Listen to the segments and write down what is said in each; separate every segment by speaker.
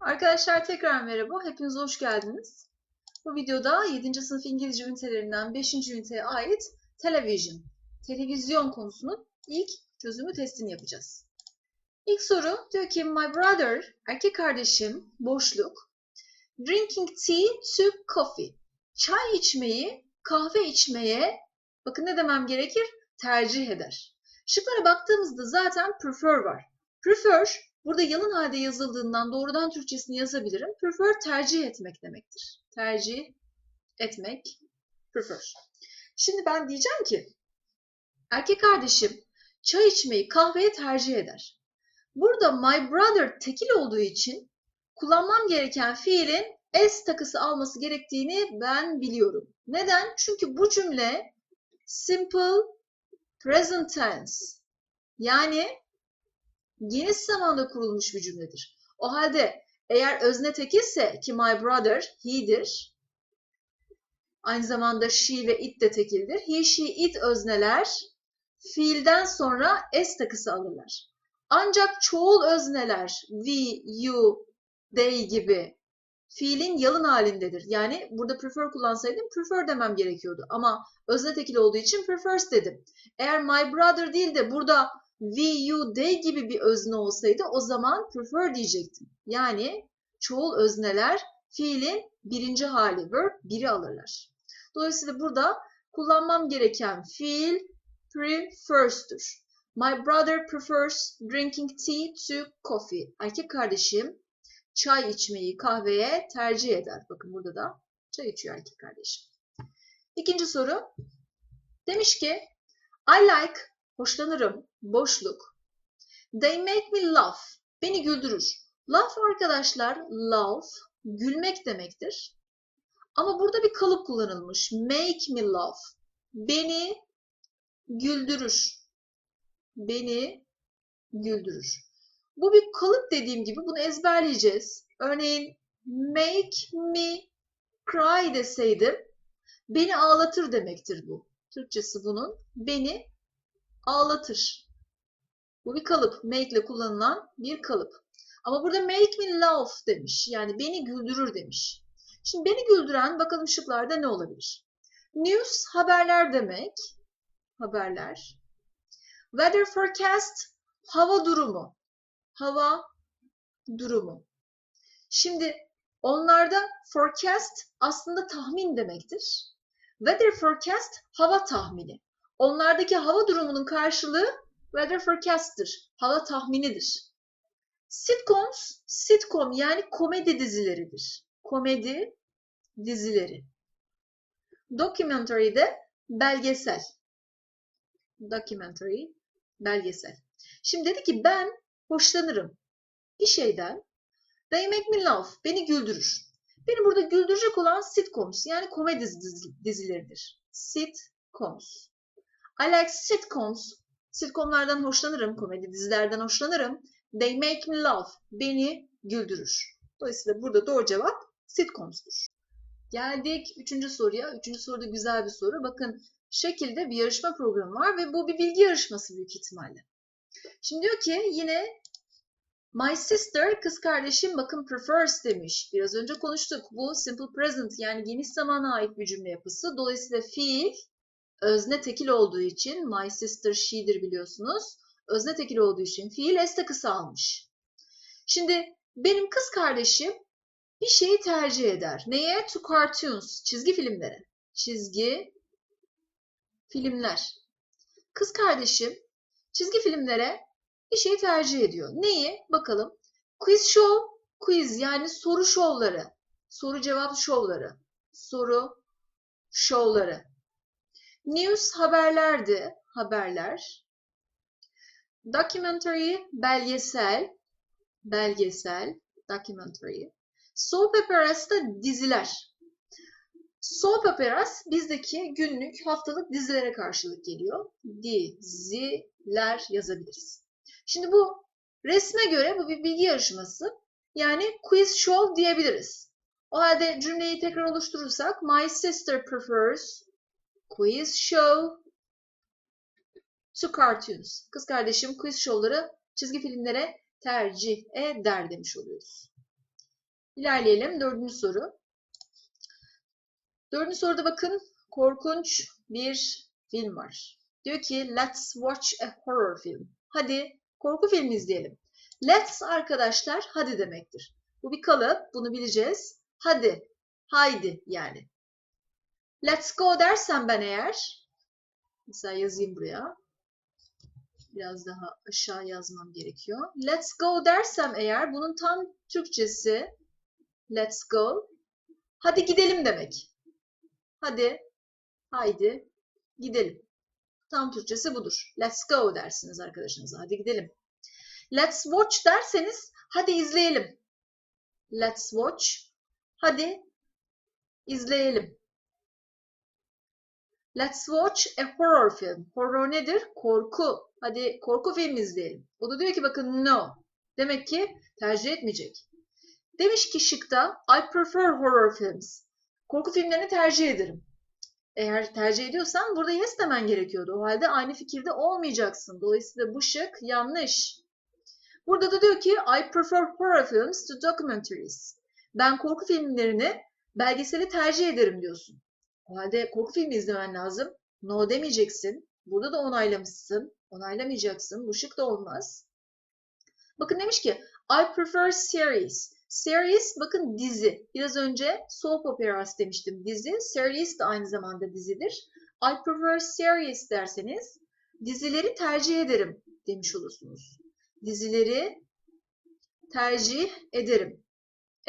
Speaker 1: Arkadaşlar tekrar merhaba. Hepiniz hoş geldiniz. Bu videoda 7. sınıf İngilizce ünitelerinden 5. üniteye ait television, televizyon konusunun ilk çözümü testini yapacağız. İlk soru diyor ki my brother, erkek kardeşim, boşluk, drinking tea to coffee, çay içmeyi kahve içmeye, bakın ne demem gerekir? Tercih eder. Şıklara baktığımızda zaten prefer var. Prefer Burada yalın halde yazıldığından doğrudan Türkçesini yazabilirim. Prefer tercih etmek demektir. Tercih etmek, prefer. Şimdi ben diyeceğim ki erkek kardeşim çay içmeyi kahveye tercih eder. Burada my brother tekil olduğu için kullanmam gereken fiilin s takısı alması gerektiğini ben biliyorum. Neden? Çünkü bu cümle simple present tense. Yani geniş zamanda kurulmuş bir cümledir. O halde eğer özne tekilse ki my brother he'dir. Aynı zamanda she ve it de tekildir. He, she, it özneler fiilden sonra s takısı alırlar. Ancak çoğul özneler we, you, they gibi fiilin yalın halindedir. Yani burada prefer kullansaydım prefer demem gerekiyordu. Ama özne tekil olduğu için prefers dedim. Eğer my brother değil de burada they gibi bir özne olsaydı o zaman prefer diyecektim. Yani çoğul özneler fiilin birinci hali verb biri alırlar. Dolayısıyla burada kullanmam gereken fiil prefers'tür. My brother prefers drinking tea to coffee. Erkek kardeşim çay içmeyi kahveye tercih eder. Bakın burada da çay içiyor erkek kardeşim. İkinci soru. Demiş ki I like hoşlanırım, boşluk. They make me laugh, beni güldürür. Laugh arkadaşlar, laugh, gülmek demektir. Ama burada bir kalıp kullanılmış. Make me laugh, beni güldürür. Beni güldürür. Bu bir kalıp dediğim gibi bunu ezberleyeceğiz. Örneğin make me cry deseydim beni ağlatır demektir bu. Türkçesi bunun beni ağlatır. Bu bir kalıp. Make ile kullanılan bir kalıp. Ama burada make me laugh demiş. Yani beni güldürür demiş. Şimdi beni güldüren bakalım şıklarda ne olabilir? News haberler demek. Haberler. Weather forecast hava durumu. Hava durumu. Şimdi onlarda forecast aslında tahmin demektir. Weather forecast hava tahmini. Onlardaki hava durumunun karşılığı weather forecast'tir. Hava tahminidir. Sitcoms, sitcom yani komedi dizileridir. Komedi dizileri. Documentary de belgesel. Documentary, belgesel. Şimdi dedi ki ben hoşlanırım bir şeyden. They make me laugh, beni güldürür. Beni burada güldürecek olan sitcoms yani komedi dizileridir. Sitcoms. I like sitcoms. Sitcomlardan hoşlanırım, komedi dizilerden hoşlanırım. They make me laugh. Beni güldürür. Dolayısıyla burada doğru cevap sitcoms'tur. Geldik üçüncü soruya. Üçüncü soru da güzel bir soru. Bakın şekilde bir yarışma programı var ve bu bir bilgi yarışması büyük ihtimalle. Şimdi diyor ki yine My sister, kız kardeşim bakın prefers demiş. Biraz önce konuştuk. Bu simple present yani geniş zamana ait bir cümle yapısı. Dolayısıyla fiil özne tekil olduğu için my sister she'dir biliyorsunuz. Özne tekil olduğu için fiil s kısa almış. Şimdi benim kız kardeşim bir şeyi tercih eder. Neye? To cartoons, çizgi filmlere. Çizgi filmler. Kız kardeşim çizgi filmlere bir şeyi tercih ediyor. Neyi? Bakalım. Quiz show, quiz yani soru şovları. Soru cevap şovları. Soru şovları. News haberlerdi, haberler. Documentary belgesel, belgesel, documentary. Soap operas da diziler. Soap operas bizdeki günlük, haftalık dizilere karşılık geliyor. Diziler yazabiliriz. Şimdi bu resme göre bu bir bilgi yarışması. Yani quiz show diyebiliriz. O halde cümleyi tekrar oluşturursak My sister prefers quiz show to cartoons. Kız kardeşim quiz show'ları çizgi filmlere tercih eder demiş oluyoruz. İlerleyelim. Dördüncü soru. Dördüncü soruda bakın korkunç bir film var. Diyor ki let's watch a horror film. Hadi korku filmi izleyelim. Let's arkadaşlar hadi demektir. Bu bir kalıp. Bunu bileceğiz. Hadi. Haydi yani. Let's go dersem ben eğer mesela yazayım buraya. Biraz daha aşağı yazmam gerekiyor. Let's go dersem eğer bunun tam Türkçesi let's go. Hadi gidelim demek. Hadi, haydi, gidelim. Tam Türkçesi budur. Let's go dersiniz arkadaşınıza. Hadi gidelim. Let's watch derseniz hadi izleyelim. Let's watch. Hadi izleyelim. Let's watch a horror film. Horror nedir? Korku. Hadi korku filmi izleyelim. O da diyor ki bakın no. Demek ki tercih etmeyecek. Demiş ki şıkta I prefer horror films. Korku filmlerini tercih ederim. Eğer tercih ediyorsan burada yes demen gerekiyordu. O halde aynı fikirde olmayacaksın. Dolayısıyla bu şık yanlış. Burada da diyor ki I prefer horror films to documentaries. Ben korku filmlerini belgeseli tercih ederim diyorsun. O halde korku filmi izlemen lazım. No demeyeceksin. Burada da onaylamışsın. Onaylamayacaksın. Bu şık da olmaz. Bakın demiş ki I prefer series. Series bakın dizi. Biraz önce soap operas demiştim dizi. Series de aynı zamanda dizidir. I prefer series derseniz dizileri tercih ederim demiş olursunuz. Dizileri tercih ederim.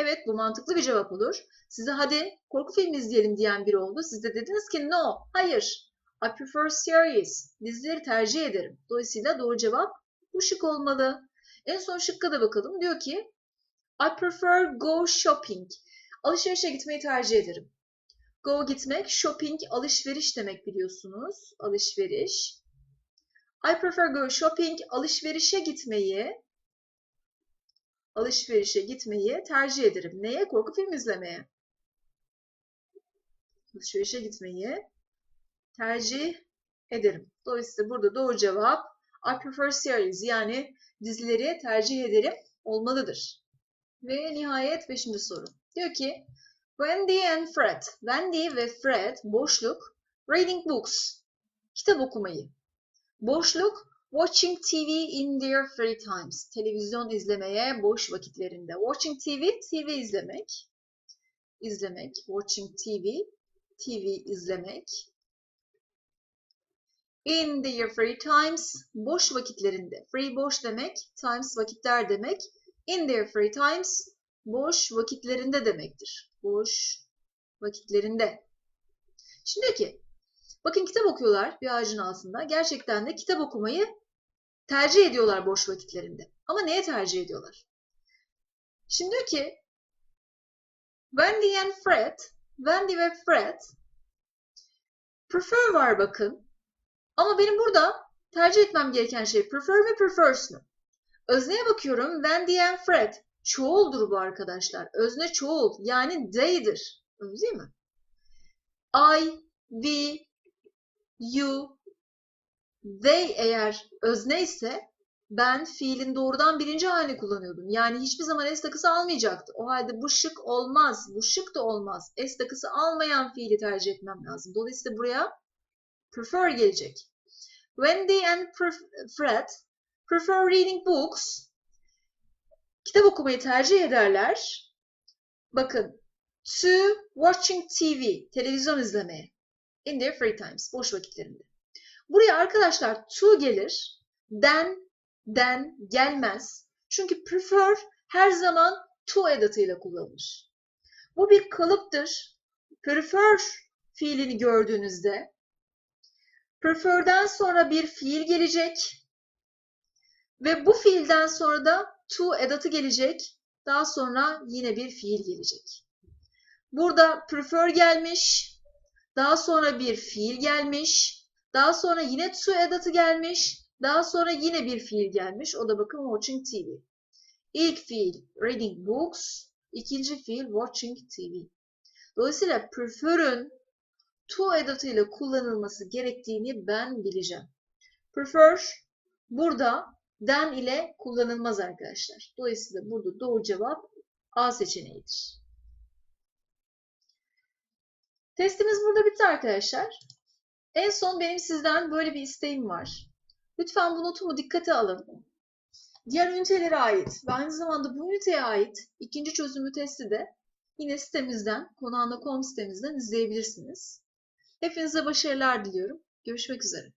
Speaker 1: Evet bu mantıklı bir cevap olur. Size hadi korku filmi izleyelim diyen biri oldu. Siz de dediniz ki no, hayır. I prefer series. Dizileri tercih ederim. Dolayısıyla doğru cevap bu şık olmalı. En son şıkka da bakalım. Diyor ki I prefer go shopping. Alışverişe gitmeyi tercih ederim. Go gitmek, shopping alışveriş demek biliyorsunuz. Alışveriş. I prefer go shopping alışverişe gitmeyi alışverişe gitmeyi tercih ederim. Neye? Korku film izlemeye. Alışverişe gitmeyi tercih ederim. Dolayısıyla burada doğru cevap I prefer series yani dizileri tercih ederim olmalıdır. Ve nihayet beşinci soru. Diyor ki Wendy and Fred. Wendy ve Fred boşluk reading books. Kitap okumayı. Boşluk watching TV in their free times. Televizyon izlemeye boş vakitlerinde. Watching TV, TV izlemek. İzlemek. Watching TV, TV izlemek. In their free times, boş vakitlerinde. Free boş demek, times vakitler demek. In their free times, boş vakitlerinde demektir. Boş vakitlerinde. Şimdi diyor ki, bakın kitap okuyorlar bir ağacın altında. Gerçekten de kitap okumayı tercih ediyorlar boş vakitlerinde. Ama neye tercih ediyorlar? Şimdi diyor ki, Wendy and Fred, Wendy ve Fred prefer var bakın. Ama benim burada tercih etmem gereken şey prefer mi prefers mi? Özneye bakıyorum. Wendy and Fred. Çoğuldur bu arkadaşlar. Özne çoğul. Yani they'dir. Öyle değil mi? I, we, you, they eğer özne ise ben fiilin doğrudan birinci halini kullanıyordum. Yani hiçbir zaman s takısı almayacaktı. O halde bu şık olmaz. Bu şık da olmaz. S takısı almayan fiili tercih etmem lazım. Dolayısıyla buraya prefer gelecek. Wendy and Fred prefer reading books. Kitap okumayı tercih ederler. Bakın, to watching TV, televizyon izlemeye. In their free times, boş vakitlerinde. Buraya arkadaşlar to gelir. Then, then gelmez. Çünkü prefer her zaman to edatıyla kullanılır. Bu bir kalıptır. Prefer fiilini gördüğünüzde prefer'den sonra bir fiil gelecek. Ve bu fiilden sonra da to edatı gelecek. Daha sonra yine bir fiil gelecek. Burada prefer gelmiş. Daha sonra bir fiil gelmiş. Daha sonra yine to edatı gelmiş. Daha sonra yine bir fiil gelmiş. O da bakın watching TV. İlk fiil reading books. ikinci fiil watching TV. Dolayısıyla prefer'ın to edatıyla kullanılması gerektiğini ben bileceğim. Prefer burada than ile kullanılmaz arkadaşlar. Dolayısıyla burada doğru cevap A seçeneğidir. Testimiz burada bitti arkadaşlar. En son benim sizden böyle bir isteğim var. Lütfen bu notumu dikkate alın. Diğer ünitelere ait ve aynı zamanda bu üniteye ait ikinci çözümü testi de yine sitemizden, konağında.com sitemizden izleyebilirsiniz. Hepinize başarılar diliyorum. Görüşmek üzere.